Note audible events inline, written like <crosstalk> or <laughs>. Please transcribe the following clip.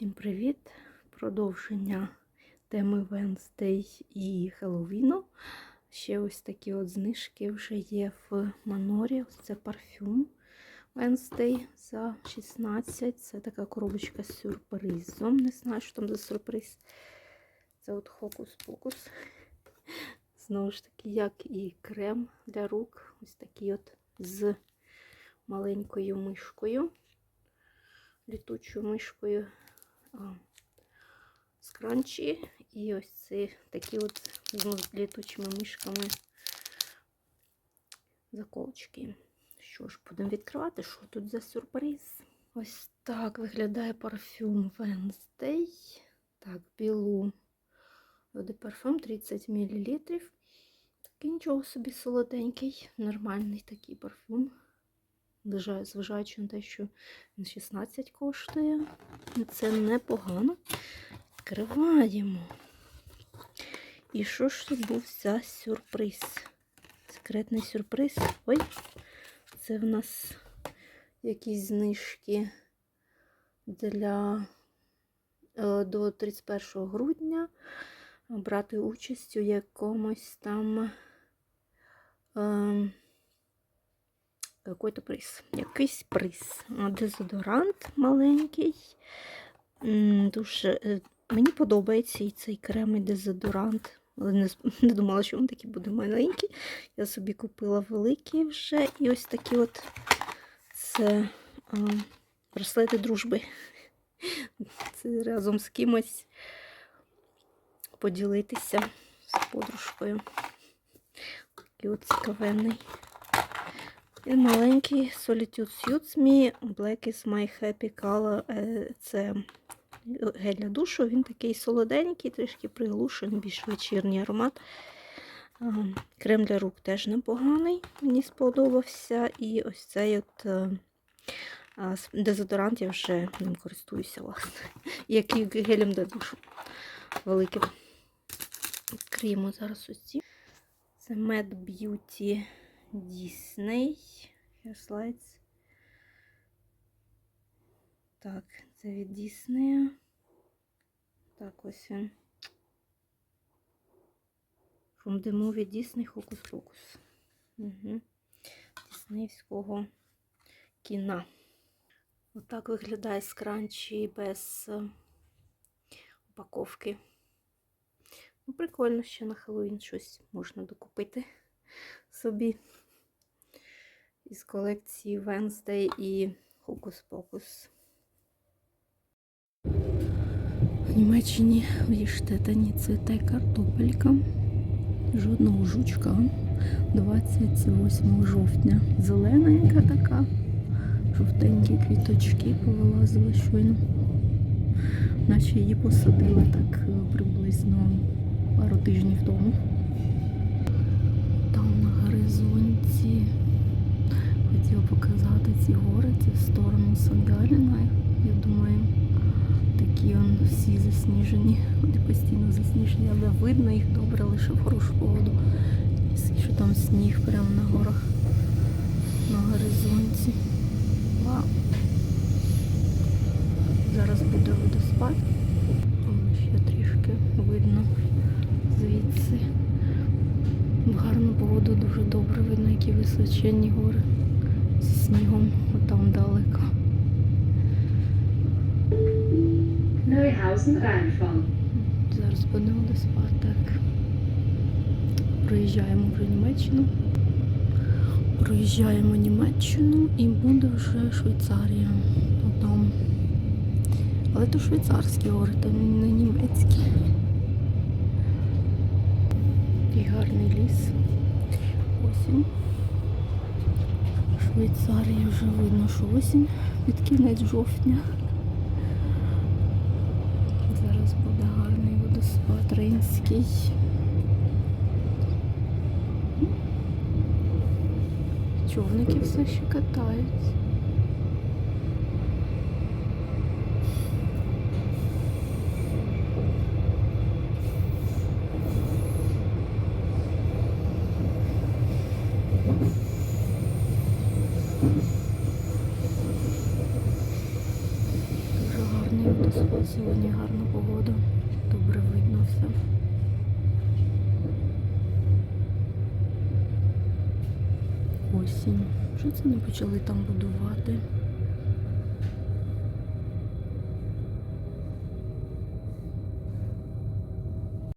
Всім привіт! Продовження теми Wednesday і Хеллоуіну. Ще ось такі от знижки вже є в Манорі. Ось це парфюм Wednesday за 16. Це така коробочка з сюрпризом. Не знаю, що там за сюрприз. Це от хокус-покус. Знову ж таки, як і крем для рук. Ось такий от з маленькою мишкою. Літучою мишкою з кранчі. І ось це такі от з літучими мишками заколочки. Що ж, будемо відкривати, що тут за сюрприз. Ось так виглядає парфюм Wednesday. Так, білу води парфюм 30 мл. Такий нічого собі солоденький, нормальний такий парфюм. Зважаючи на те, що він 16 коштує. Це непогано. Відкриваємо. І що ж тут був за сюрприз? Секретний сюрприз. Ой, це в нас якісь знижки для е, до 31 грудня брати участь у якомусь там. Е, який-то приз. Якийсь приз. Дезодорант маленький. Дуже мені подобається і цей крем і дезодорант. Але не, <laughs> не думала, що він такий буде маленький. Я собі купила великий вже. І ось такі от це а, браслети дружби. <laughs> Це разом з кимось поділитися з подружкою. Такий от цікавенний. І маленький Solitude Suits Me, Black is my happy color. Е, це гель для душу, він такий солоденький, трішки приглушений, більш вечірній аромат. Крем для рук теж непоганий, мені сподобався. І ось цей от е, дезодорант я вже ним користуюся, власне. <laughs> Як і гелем для душу великим. Відкриємо зараз ось ці. Це Mad Beauty. Disney. Slides. Так, це від Діснея. Так, ось він. From the movie Disney Hocus Pocus. Угу. Діснеївського кіна. Отак виглядає скранчі без упаковки. Ну, прикольно, що на Хеллоуін щось можна докупити собі із колекції Wednesday і Pocus. В Німеччині в Єштетані цвіте картопелька. Жодного жучка. 28 жовтня. Зелененька така. Жовтенькі квіточки повилазили щойно. Наче її посадили так приблизно пару тижнів тому. Там на горизонті хотіла показати ці гори, це в сторону Сандаліна. Я думаю, такі он всі засніжені. Вони постійно засніжені, але видно їх добре лише в хорошу погоду. Що там сніг прямо на горах, на горизонті. Вау. Зараз буде водоспад. Ще трішки видно звідси. В гарну погоду дуже добре видно, які височенні гори зі снігом отам далеко. Зараз буде водоспад, так. Проїжджаємо вже Німеччину. Проїжджаємо Німеччину і буде вже Швейцарія. Там. Але то швейцарські гори, там не німецькі. Такий гарний ліс. Осінь. Швейцарії вже видно, що осінь під кінець жовтня. Зараз буде гарний водоспад Рейнський. Човники все ще катаються. Дуже гарний гарний водоспад, сьогодні гарна погода. Добре видно все. Осінь. Що це не почали там будувати?